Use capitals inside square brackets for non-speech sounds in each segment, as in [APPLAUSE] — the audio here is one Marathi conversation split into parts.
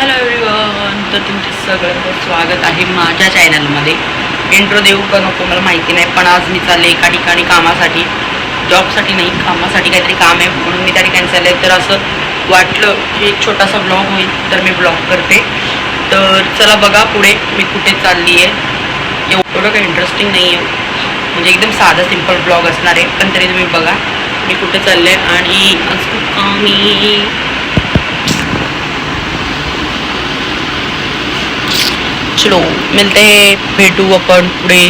हॅलो एव्हरीवन तर तुमचे सगळ्यांचं स्वागत आहे माझ्या चॅनलमध्ये इंट्रो देऊ का नको मला माहिती नाही पण आज मी चालले एका ठिकाणी कामासाठी. जॉबसाठी नाही कामासाठी काहीतरी काम आहे म्हणून मी त्या ठिकाणी चालले. तर असं वाटलं की एक छोटासा ब्लॉग होईल तर मी ब्लॉग करते. तर चला बघा पुढे मी कुठे चालली आहे. एवढं काही इंटरेस्टिंग नाही आहे म्हणजे एकदम साधा सिंपल ब्लॉग असणार आहे. पण तरी तुम्ही बघा मी कुठे चालले आणि आज आम्ही चलो मिळते भेटू आपण पुढे.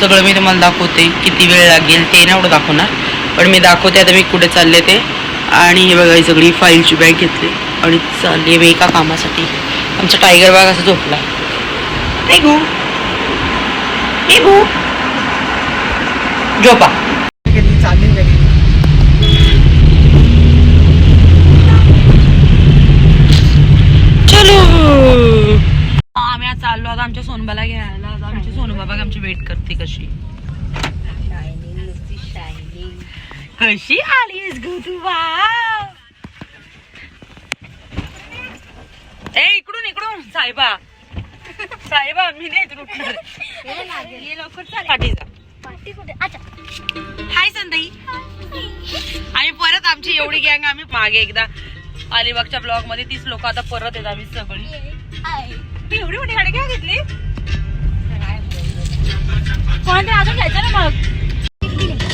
सगळं मी तुम्हाला दाखवते किती वेळ लागेल ते नाही एवढं दाखवणार. पण मी दाखवते आता मी कुठे चालले ते. आणि हे बघा ही सगळी फाईलची बॅग घेतली. आणि चालली आहे मी एका कामासाठी. आमचा टायगर बाग असा झोपला. निघू निघू झोपा चलो आम्ही आज चाललो आता आमच्या सोनबाला घ्यायला आमची सोनबा बघ आमची वेट करते कशी. कशी आलीस ग तू? ए इकडून इकडून साहेबा. साहेबा मी नाही इथून उठणार. पाठी जा. हाय संताई आम्ही परत आमची एवढी गँग आम्ही मागे एकदा अलिबागच्या ब्लॉगमध्ये तीस लोक आता परत येत आम्ही सगळी. ती एवढी मोठी गाडी काय घेतली? कोणते अजून घ्यायचं ना मग.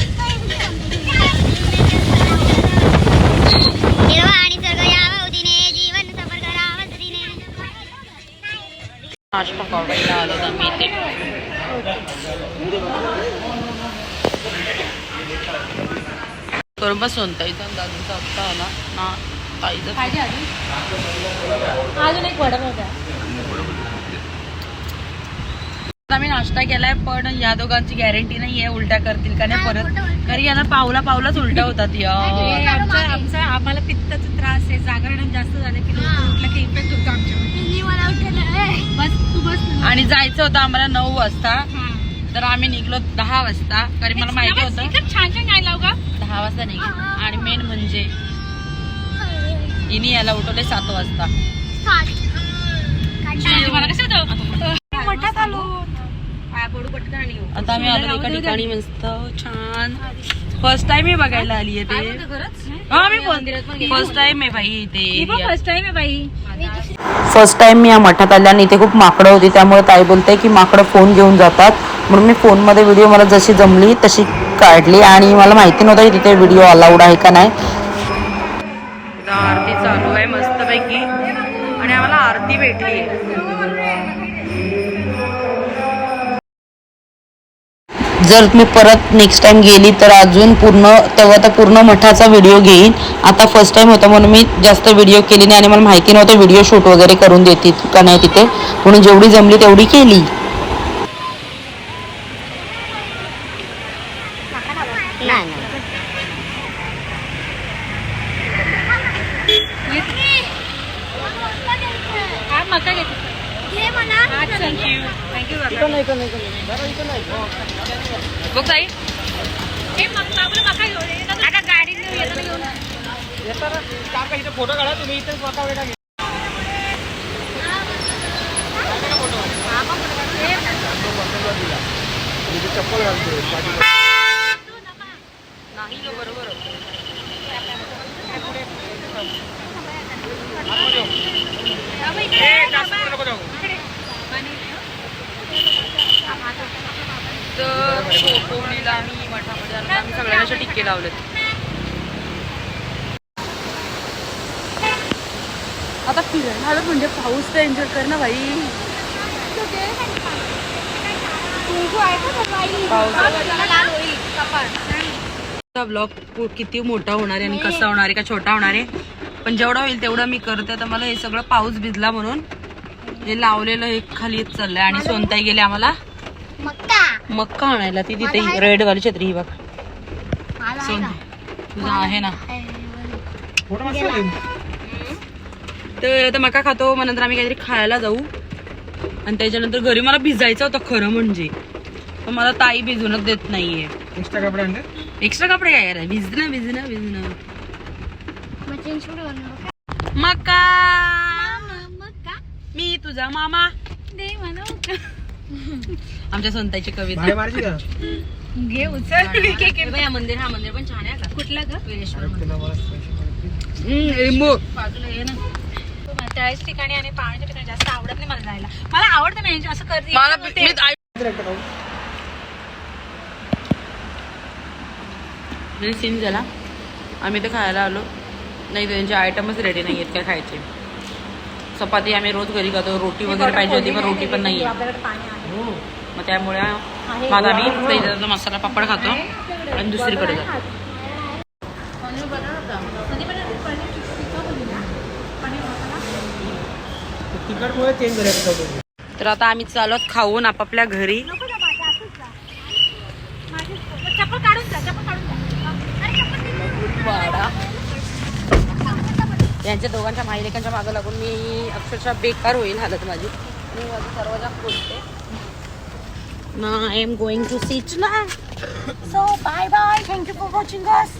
नाश्ता करायला आलो ना मी ते करून बस सोनताईचा दादूचा हप्ता आला. ना ताईचा अजून एक वडा होता आम्ही नाश्ता केलाय पण या दोघांची गॅरंटी नाहीये उलट्या करतील का नाही परत. कारण यांना पावला पावलाच उलट्या होतात या. आमचा आमचा आम्हाला पित्ताचा त्रास आहे. जागरण जास्त झाले की उठलं की इफेक्ट होतो बस आणि जायचं होतं आम्हाला नऊ वाजता. तर आम्ही निघलो दहा वाजता. कारण मला माहिती होतं छान छान काय लावू का? दहा वाजता निघलो आणि मेन म्हणजे इनी याला उठवले सात वाजता. मला कसं होतं मठात आलो. आता आम्ही आलो एका ठिकाणी मस्त छान. फर्स्ट टाइम मी बघायला आली आहे ते. हा मी फर्स्ट टाइम आहे पण इथे. फर्स्ट टाइम आहे बाई. फर्स्ट टाइम मी या मठात आले आणि इथे खूप माकडं होती त्यामुळे ताई बोलते की माकडं फोन घेऊन जातात. म्हणून मी फोनमध्ये व्हिडिओ मला जशी जमली तशी काढली आणि मला माहिती नव्हतं की तिथे व्हिडिओ अलाउड आहे का नाही. आरती चालू आहे मस्तपैकी. आणि आम्हाला आरती भेटली. जर मी परत नेक्स्ट टाइम गेली तर अजून पूर्ण तेव्हा तर पूर्ण मठाचा व्हिडिओ घेईन. आता फर्स्ट टाइम होता म्हणून मी जास्त व्हिडिओ केली नाही आणि मला माहिती नव्हतं व्हिडिओ शूट वगैरे करून देतील का नाही तिथे. म्हणून जेवढी जमली तेवढी केली. मका घेते. थँक्यू थँक्यू बघ ताई हे मग बाबूला मका घेऊन ये. आता गाडीत घेऊन येताना घेऊन तर कोकणीला आम्ही मठामध्ये आलो. आम्ही सगळ्यांना टिक्के लावलेत. आता फिरायला म्हणजे पाऊस तर एन्जॉय कर ना भाई ब्लॉग किती मोठा होणार आहे आणि कसा होणार आहे का छोटा होणार आहे. पण जेवढा होईल तेवढं मी करते. तर मला हे सगळं पाऊस भिजला म्हणून हे लावलेलं हे खाली चाललंय आणि सोनताई गेले आम्हाला. मक्का. मक्का आणायला ती तिथे रेड वाली छत्री ही बघ. तुझा आहे ना. तर आता मका खातो मग नंतर आम्ही काहीतरी खायला जाऊ. आणि त्याच्यानंतर घरी मला भिजायचं होतं खरं म्हणजे. पण मला ताई भिजूनच देत नाहीये. एक्स्ट्रा कपडे एक्स्ट्रा कपडे काय करायचे भिजणं भिजणं भिजणं. मका! तुझा मामा. दे म्हणू [LAUGHS] आमच्या संताची कविता. का? [LAUGHS] घे उचल. के- के- हे बघ, मंदिर हा मंदिर पण छान आहे का कुठला वीरेश्वर. हम्म, लिंबू बाजूला ये ना. त्याच ठिकाणी आणि पाण्याच्या ठिकाणी जास्त आवडत नाही मला जायला. मला आवडतं असं करते मला सीन झाला. आम्ही तर खायला आलो. नाही त्यांचे आयटमच रेडी नाही आहेत काय खायचे. चपाती आम्ही रोज घरी खातो. रोटी वगैरे पाहिजे होती पण रोटी पण नाही हो. मग त्यामुळे माझा आम्ही पहिल्याचा मसाला पापड खातो आणि दुसरीकडे जातो. तर आता आम्ही चालू आहोत खाऊन आपापल्या घरी. चप्पल काढून जा चप्पल काढून जा अरे चप्पल दे. वाडा यांच्या दोघांच्या माहिलेकांच्या मागं लागून मी अक्षरशः बेकार होईल हालत माझी. मी माझा दरवाजा खोलते. आय एम गोइंग टू सीच ना. So bye bye thank you for watching अस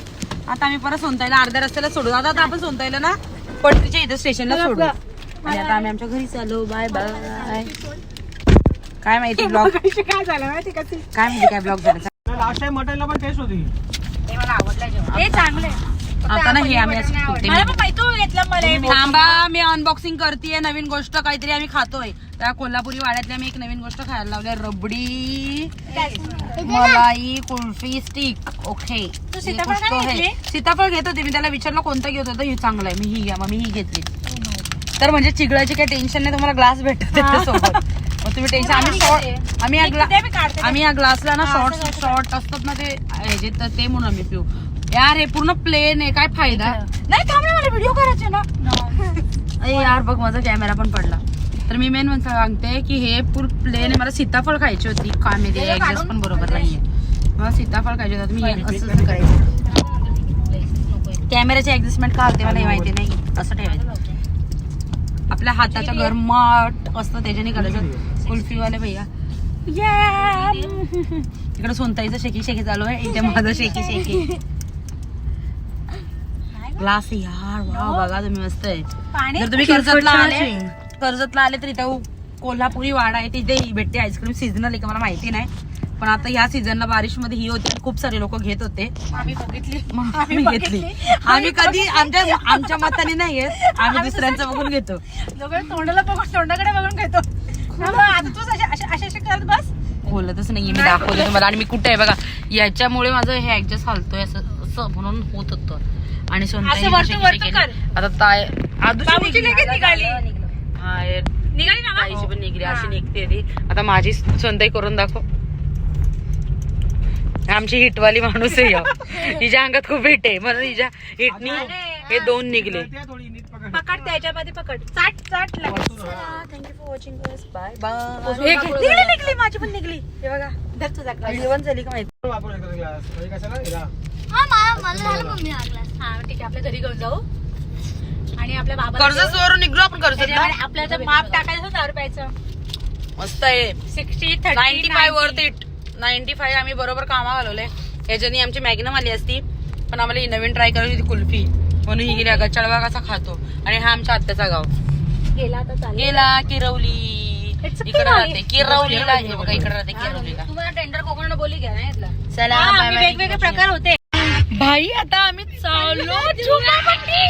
आता आम्ही परत सोनताईला अर्ध्या रस्त्याला सोडू. आता आता आपण सोनताईला ना पटरीच्या इथं स्टेशनला सोडू. आणि आता आम्ही आमच्या घरी चालू. बाय बाय काय माहिती ब्लॉग कशी काय झालं माहिती का? ती? काय माहिती काय ब्लॉग झाला? लास्ट टाइम मटनला पण टेस्ट होती. हे चांगले आता ना हे आम्ही असं ठेवते. मला पण माहिती तू घेतलं मला थांबा मी अनबॉक्सिंग करतेय नवीन गोष्ट काहीतरी आम्ही खातोय. त्या कोल्हापुरी वाड्यातली आम्ही एक नवीन गोष्ट खायला लावल्या रबडी मलाई कुल्फी स्टिक ओके तू सीताफळ नाही. घेतली? सीताफळ घेत होते मी त्याला विचारलं कोणतं घेत होतं? हे चांगलं आहे मी ही घ्या. मग मी ही घेतली. तर म्हणजे चिगळाची काही टेन्शन नाही तुम्हाला ग्लास भेटत त्याच्यासोबत मग तुम्ही टेन्शन आम्ही [LAUGHS] आम्ही या एक ग्ला- ते मी काढते. आम्ही या ग्लासला ना हा, शॉर्ट असं करते. शॉर्ट असतात ना ते ह्याचे तर ते म्हणून आम्ही पिऊ. यार हे पूर्ण प्लेन आहे. काय फायदा? नाही थांब ना मला व्हिडिओ करायचे ना. अरे यार बघ माझा कॅमेरा पण पडला. तर मी मेन म्हणजे सांगते की हे पूर्ण प्लेन आहे. मला सीताफळ खायची होती. काय माहिती ऍडजस्ट पण बरोबर नाहीये. मला सीताफळ खायचे होते. मी असंच करायचं कॅमेऱ्याची ऍडजस्टमेंट का होते मला हे माहिती नाही. असं ठेवायचं. आपल्या हाताच्या गरमाट असतं त्याच्याने करायचं. कुल्फीवाले भैया. इकडे सोनताईचं शेकी शेकी चालू आहे. इथे माझं शेकी शेकी [LAUGHS] ग्लास यार वा बघा तुम्ही मस्त आहे. जर तुम्ही कर्जतला आले कर्जतला आले तर इथं कोल्हापुरी वाडा आहे तिथे ही भेटते आईस्क्रीम सीझनल आहे का मला माहिती नाही. पण आता ह्या सीझनला बारिशमध्ये ही होती खूप सारे लोक घेत होते. आम्ही बघितली. घेतली. आम्ही कधी आमच्या आमच्या मताने नाही घेत आम्ही दुसऱ्यांचं बघून घेतो. तोंडाला बघून तोंडाकडे बघून घेतो. हा, करत बस. बोलतच नाहीये मी दाखवते तुम्हाला. आणि मी कुठे आहे बघा याच्यामुळे माझं हे ऍडजस्ट हालतोय असं असं म्हणून होत होतं. आणि. आता ताय आदूची निघली. हा, ताईची पण निघली अशी. निघते ती. आता माझी सोनताई करून दाखव. आमची हिटवाली माणूस आहे. हिच्या अंगात खूप हिट आहे. म्हणून हिच्या हिटनी हे. दोन निघले. त्या थोडी नीट पकड. पकड त्याच्यामध्ये पकड. चाट chaat thank you for watching bye bye निघली निघली. माझी पण निघली. हे बघा. धर तुझा glass. जेवण झाली का माहिती? वापर एकदा ग्लास म्हणजे कशाला? हिरा. हा मला मला झालं मम्मी लागला हा ठीक आहे आपल्या घरी घेऊन जाऊ. आणि आपल्या बाबा कर्जत वरून निघलो आपण कर्जतला. आपल्याला जर माप टाकायचं असेल दहा रुपयाचं. मस्त आहे. Sixty ninety five worth it ninety five आम्ही बरोबर कामा घालवले ह्याच्यानी आमची मॅग्नम आली असती पण आम्हाला ही नवीन ट्राय करायची होती कुल्फी. म्हणून ही गेली अगं चळवा कसा खातो. आणि हा आमच्या आत्याचा गाव. गेला आता चालेल. गेला किरवली. इकडे किरवली. राहते किरवलीला बघा इकडे राहते किरवलीला तुम्हाला टेंडर कोकण बोली घ्या ना इथला चला bye आम्ही bye. वेगवेगळे प्रकार होते. भाई आता आम्ही चाललो झुम्मापट्टी.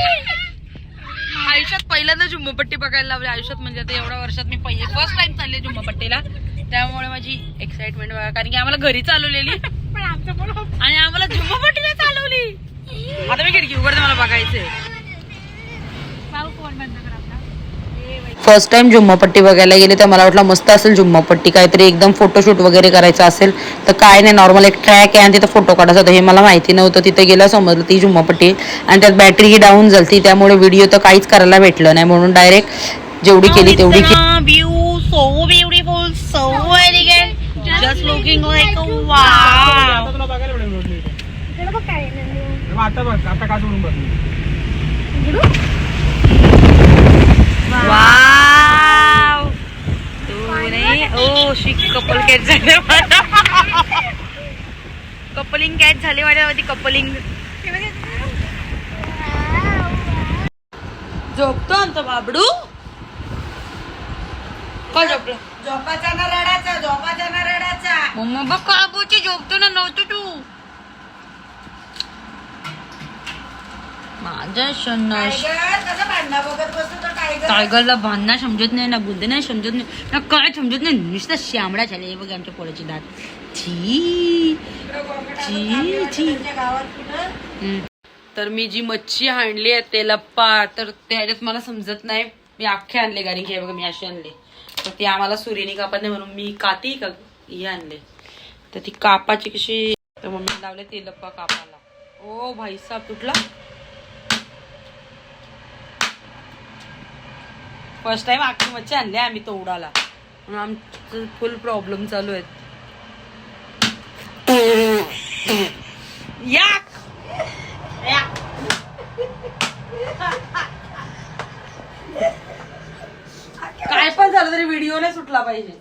आयुष्यात पहिल्यांदा झुम्मापट्टी बघायला लावली. आयुष्यात म्हणजे आता एवढ्या वर्षात मी पहिले फर्स्ट टाइम चालले झुम्मापट्टीला. त्यामुळे माझी एक्साइटमेंट बघा कारण की आम्हाला घरी चालवलेली. पण आमचं पण होतं. आणि आम्हाला झुम्मापट्टीला चालवली. आता मी खिडकी उघडते मला बघायचंय. भाऊ फोन बंद. फर्स्ट टाइम जुम्मापट्टी बघायला गेले तर मला वाटलं मस्त असेल जुम्मापट्टी काहीतरी एकदम फोटोशूट वगैरे करायचं असेल. तर काय नाही नॉर्मल एक ट्रॅक आहे आणि तिथं फोटो काढायचा होता. हे मला माहिती नव्हतं. तिथे गेलं समजलं ती जुम्मापट्टी आहे. आणि त्यात बॅटरी ही डाऊन झाली त्यामुळे व्हिडिओ तर काहीच करायला भेटलं नाही. म्हणून डायरेक्ट जेवढी केली तेवढी नंदू. मग आता बघ आता का सोडून बघ. वाव. तू नाही ओ शी कपल कॅच झाले कपलिंग कॅच झाले माझ्यावरती कपलिंग. झोपतो आमचा बाबडू? झोपा झोपला? झोपाचा ना रडाचा झोपाचा ना रडाचा. मम्मा बघ काळबोची झोपतो ना नव्हतं तू. माझा शन्नाश. टायगर कसं भांडणं बघत बसतो तो टायगर? टायगरला बांधणं समजत नाही ना बुद्ध नाही समजत नाही. ना काय समजत नाही नुसतं श्यामडा झाले. हे बघ आमच्या पोळ्याची दात. छी छी, छी. तर मी जी मच्छी आणली आहे ते लप्पा. तर त्याच्यात मला समजत नाही. मी अख्खे आणले कारण की बघा मी असे आणले. तर ती आम्हाला सुरीने कापत नाही म्हणून मी काती का हे आणले. तर ती कापाची कशी तर मम्मी लावले ते लप्पा कापाला ओ भाई साहब तुटला. फर्स्ट टाइम अख्खी मच्छी आणली आम्ही तोडाला म्हणून आमचं फुल प्रॉब्लेम चालू आहेत. याक काय पण झालं तरी व्हिडिओ नाही सुटला पाहिजे.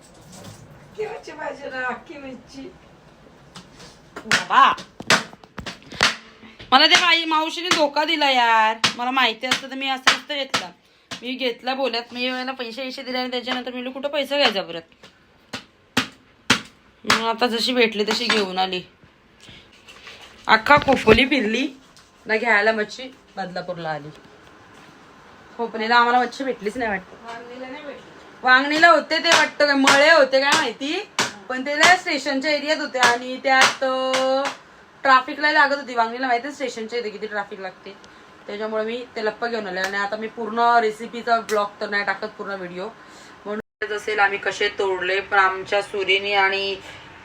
ना बाबा! मला त्या माई मावशीने धोका दिला यार. मला माहिती असतं तर मी असं नसतं घेतला. मी घेतला बोलत मी मला पैसे पैसे दिले आणि त्याच्यानंतर मी कुठं पैसा घ्यायचा परत? आता जशी भेटली तशी घेऊन आली. अख्खा खोपोली फिरली. ना घ्यायला मच्छी बदलापूरला आली. खोपलीला आम्हाला मच्छी भेटलीच नाही वाटत. वांगणीला होते ते वाटतं काय मळे होते काय माहिती? पण ते ना स्टेशनच्या एरियात होते आणि त्यात ट्राफिकला लागत होती. वांगणीला माहिती स्टेशनच्या इथे किती ट्रॅफिक लागते? त्याच्यामुळे मी ते लप्पा घेऊन आले आणि आता मी पूर्ण रेसिपीचा ब्लॉग तर नाही टाकत पूर्ण व्हिडिओ म्हणून असेल आम्ही कसे तोडले पण आमच्या सुरीने आणि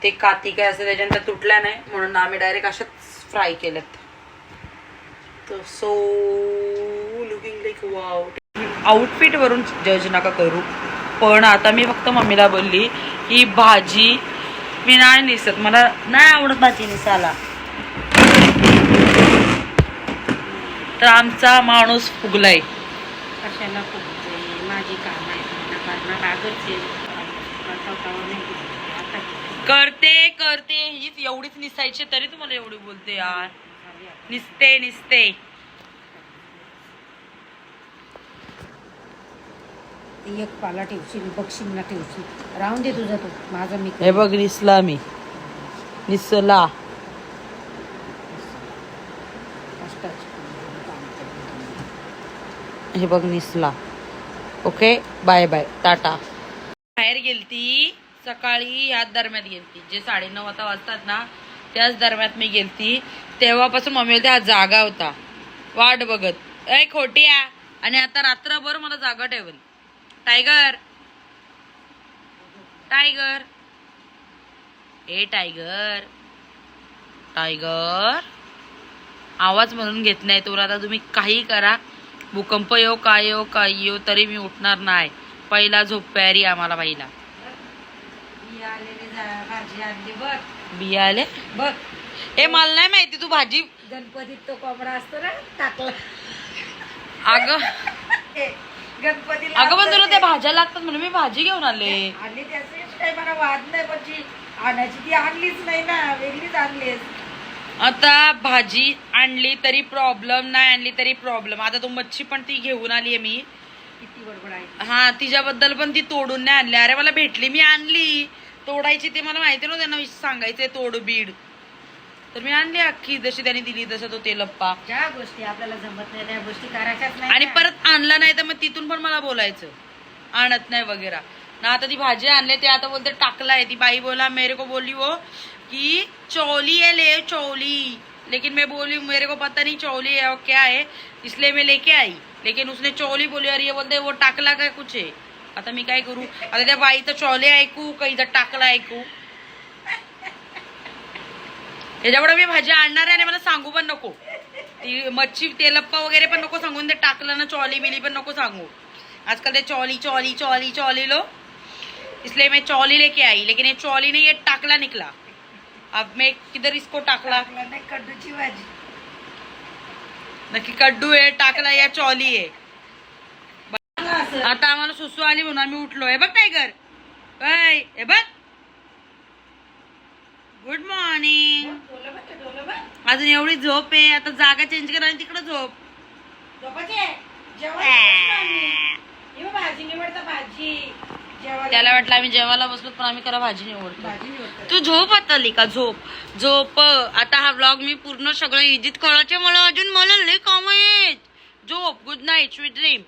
ते काती काय असेल त्याच्यानंतर तुटल्या नाही म्हणून आम्ही डायरेक्ट अशाच फ्राय केलेत तर so looking like wow outfit वरून जज नका करू. पण आता मी फक्त मम्मीला बोलली ही भाजी मी नाही निसत. मला नाही आवडत भाजी निसाला तर आमचा माणूस फुगलाय. कशाला फुगते माझी काम आहे. करते करते. हीच एवढीच निसायची तरी तुम्हाला एवढी बोलते यार. निसते निसते. एक पाला ठेवशील बक्षीला ठेवशील. राहून दे तुझा तो. माझा मी हे बघ निसला मी. निसला. हे बघ निसला. ओके बाय बाय टाटा बाहेर गेलती सकाळी ह्याच दरम्यान गेलती. जे साडेनऊ आता वाजतात ना त्याच दरम्यान मी गेलती. तेव्हापासून मम्मी त्या जागा होता. वाट बघत. ए खोटी खोटिया आणि आता रात्रभर मला जागा ठेवल टायगर टायगर ए टायगर टायगर आवाज म्हणून घेत नाही तुला आता तुम्ही काही करा. भूकंप येऊ काय येऊ काय येऊ तरी मी उठणार नाही. पहिला झोप प्यारी आम्हाला पहिला बिया आले बघ ए मला नाही माहिती तू भाजी गणपतीत तो कोंबडा असतो ना टाकला. अगं ए, गणपतीला अगं पण तुला त्या ते. भाज्या लागतात म्हणून मी भाजी घेऊन आले. आणि त्याचं काही मला वाद नाही पण जी आणायची ती आणलीच नाही ना वेगळीच आणलीस. आता भाजी आणली तरी प्रॉब्लेम नाही आणली तरी प्रॉब्लेम आता तू मच्छी पण ती घेऊन आली मी. किती बडबड आहे. हा तिच्याबद्दल पण ती तोडून नाही आणली. अरे मला भेटली. मी आणली. तोडायची ते मला माहिती नव्हतं. त्यांना सांगायचंय तोड बीड. तर मी आणली अख्खी. जशी त्यांनी दिली तसं तो ते लप्पा ज्या गोष्टी आपल्याला जमत नाही त्या गोष्टी करायच्याच नाही आणि. परत आणला नाही तर मग तिथून पण मला बोलायचं. आणत नाही वगैरे. ना आता ती भाजी आणले ते आता बोलते टाकलाय. ती बाई बोला मेरे को बोली वो. कि चौली है ले चौली। लेकिन मैं बोली मेरे को पता नहीं चौली है और क्या है। इसलिए मैं लेके आई। लेकिन उसने चौली बोली अरे ये बोलते वो टाकला काय कुछ आहे आता मी काय करू? आता त्या बाईचं चौले ऐकू का इथं टाकला ऐकू त्याच्यामुळे मी भाजी आणणार आहे आणि मला सांगू पण नको। ती मच्छी तेलप्पा वगैरे पण नको सांगून ते टाकलं ना चौली बिली पण नको सांगू। आजकल ते चौली चौली चौली चौली लो। इसलिए मैं चौली लेके आई लेकिन ये चौली नहीं ये टाकला निकला। अब मैं किधर इसको टाकला? नाही कड्डूची भाजी. नक्की कड्डू आहे टाकला या चौली आहे. आता आम्हाला सुसू आली म्हणून आम्ही उठलो. हे बघ टायगर. हे बघ. Good morning. अजून एवढी झोप आहे आता जागा चेंज करा आणि तिकडे झोप. [LAUGHS] भाजी निवडता भाजी. त्याला वाटलं आम्ही जेवायला बसलो पण आम्ही करा भाजी निवडतो. तू झोप आता लिका झोप. झोप. आता हा व्लॉग मी पूर्ण सगळं इजित करायचे मला अजून मला लय काम आहेत. झोप. Good night sweet dream